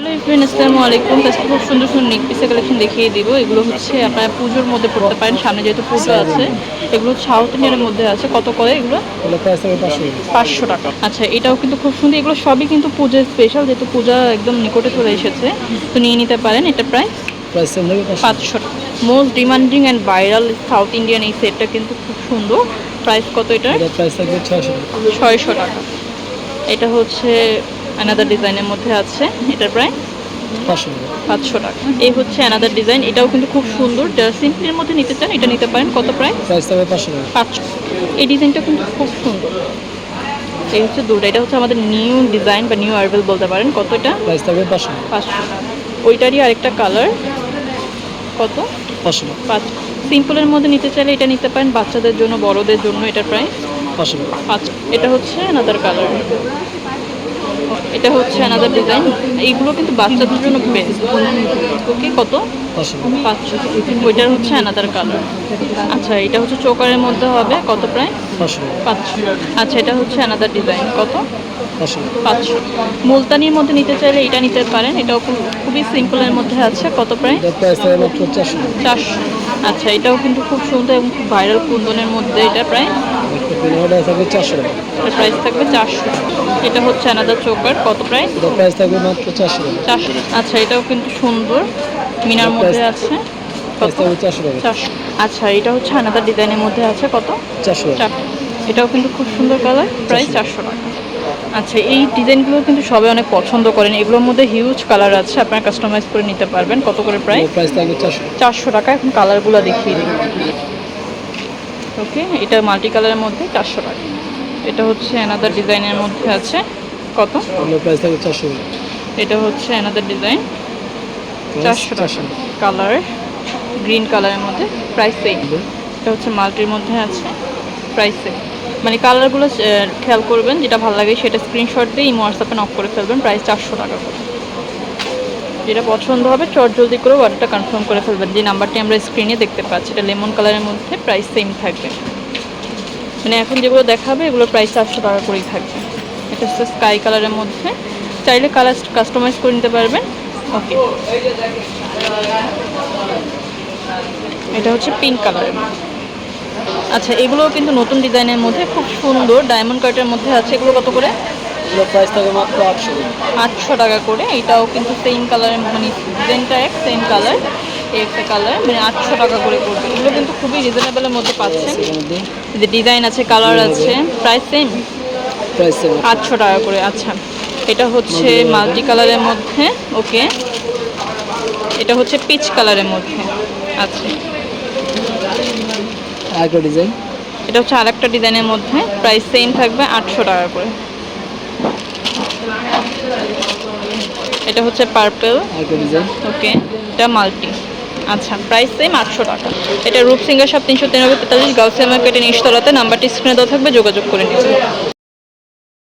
Hello ইফরিন আসসালামু আলাইকুম। আজকে খুব সুন্দর সুন্দর নেক পিসের কালেকশন দেখিয়ে দিব। এগুলো হচ্ছে আপনারা পুজোর মধ্যে পড়তে পারেন। সামনে যেহেতু পুজো আছে এগুলো সাউথ ইন্ডিয়ানের মধ্যে আছে। কত করে এগুলো? পাঁচশো টাকা। আচ্ছা এটাও কিন্তু খুব সুন্দর। এগুলো সবই কিন্তু পূজার স্পেশাল যেহেতু পূজা একদম নিকটে চলে এসেছে। তো নিয়ে নিতে পারেন। এটা প্রায় প্রাইস পাঁচশো most demanding and viral South Indian এই সেটটা কিন্তু খুব সুন্দর। প্রাইস কত এটা ছয়শো টাকা। এটা হচ্ছে আনাদার ডিজাইনের মধ্যে আছে এটা প্রায় পাঁচশো টাকা। এই হচ্ছে অ্যানাদার ডিজাইন এটাও কিন্তু খুব সুন্দর। যারা সিম্পলের মধ্যে নিতে চান এটা নিতে পারেন। কত প্রায়? পাঁচশো এই ডিজাইনটা কিন্তু খুব সুন্দর। এই হচ্ছে দুটো। এটা হচ্ছে আমাদের নিউ ডিজাইন বা নিউ আরবেল বলতে পারেন। কত এটা? পাঁচশো ওইটারই আরেকটা কালার। কত? পাঁচশো পাঁচ। সিম্পলের মধ্যে নিতে চাইলে এটা নিতে পারেন। বাচ্চাদের জন্য বড়দের জন্য এটা প্রায় পাঁচশো পাঁচ। এটা হচ্ছে অ্যানাদার কালার এটা হচ্ছে অ্যানাদার ডিজাইন এইগুলো কিন্তু বাচ্চাদের জন্য বেস্ট ওকে কত? পাঁচশো। ওইটার হচ্ছে অ্যানাদার কালার আচ্ছা এটা হচ্ছে চোকারের মধ্যে হবে। কত প্রায়? পাঁচশো। আচ্ছা এটা হচ্ছে অ্যানাদার ডিজাইন কত? পাঁচশো। মুলতানির মধ্যে নিতে চাইলে এটা নিতে পারেন। এটাও খুব- খুবই সিম্পলের মধ্যে আছে। কত প্রায়? চারশো। আচ্ছা এটাও কিন্তু খুব সুন্দর এবং খুব ভাইরাল কুন্দনের মধ্যে এটা প্রায়। পিনাটা থাকবে চারশো টাকা। এটার প্রাইস থাকবে চারশো। এটা হচ্ছে চোকার। কত প্রাইস এটা প্রাইস থাকবে মাত্র চারশো টাকা। চারশো। আচ্ছা এটাও কিন্তু সুন্দর। মিনার মধ্যে আছে। আচ্ছা এটা হচ্ছে আনাদার ডিজাইনের মধ্যে আছে। কত? চারশো চার এটাও কিন্তু খুব সুন্দর কালার প্রায় চারশো টাকা। আচ্ছা এই ডিজাইনগুলো কিন্তু সবাই অনেক পছন্দ করেন। এগুলোর মধ্যে হিউজ কালার আছে। আপনারা কাস্টমাইজ করে নিতে পারবেন। কত করে প্রায় চারশো টাকা। এখন কালারগুলো দেখিয়ে দিই। ওকে? এটা মাল্টি কালারের মধ্যে চারশো টাকা। এটা হচ্ছে অ্যানাদার ডিজাইনের মধ্যে আছে। কত? প্রাইস চারশো এটা হচ্ছে অ্যানাদার ডিজাইন চারশো টাকা। চারশো টাকা। কালার গ্রিন কালারের মধ্যে। প্রাইস সেম এটা হচ্ছে মাল্টির মধ্যে আছে। প্রাইস সেম মানে কালারগুলো খেয়াল করবেন যেটা ভালো লাগে সেটা স্ক্রিনশট দিয়ে ইমো হোয়াটসঅ্যাপে নক করে ফেলবেন। প্রাইস চারশো টাকা করে। যেটা পছন্দ হবে, চট জলদি করে অর্ডারটা কনফার্ম করে ফেলবেন যে নাম্বারটি আমরা স্ক্রিনে দেখতে পাচ্ছি, এটা লেমন কালারের মধ্যে প্রাইস সেম থাকবে। মানে এখন যেগুলো দেখাবে, এগুলো প্রাইস চারশো টাকা করেই থাকবে। এটা হচ্ছে স্কাই কালারের মধ্যে। চাইলে কালার কাস্টমাইজ করে নিতে পারবেন। ওকে এটা হচ্ছে পিঙ্ক কালারের আচ্ছা এগুলোও কিন্তু নতুন ডিজাইনের মধ্যে, খুব সুন্দর। ডায়মন্ড কাটের মধ্যে আছে। এগুলো কত করে? এগুলো প্রাইস থাকবে মাত্র আটশো টাকা। আটশো টাকা করে এটাও কিন্তু সেম কালারের মানে ডিজাইনটা এক সেম কালার একটা কালার মানে আটশো টাকা করে করবে এগুলো কিন্তু খুবই রিজনেবলের মধ্যে পাচ্ছেন। যে ডিজাইন আছে কালার আছে প্রাইস সেম প্রাইস সেম আটশো টাকা করে আচ্ছা। এটা হচ্ছে মাল্টি কালারের মধ্যে ওকে এটা হচ্ছে পিচ কালারের মধ্যে আচ্ছা। আরেকটা ডিজাইন এটা হচ্ছে আরেকটা ডিজাইনের মধ্যে প্রাইস সেম থাকবে আটশো টাকা করে। এটা হচ্ছে পার্পেল ওকে এটা মাল্টি আচ্ছা প্রাইস সেম আটশো টাকা। এটা রূপসিঙ্গার সব তিনশো তিরানব্বই তেতাল্লিশ গাউসিয়া মার্কেটের নিচতলাতে নাম্বারটি স্ক্রিনে দেওয়া থাকবে যোগাযোগ করে নিন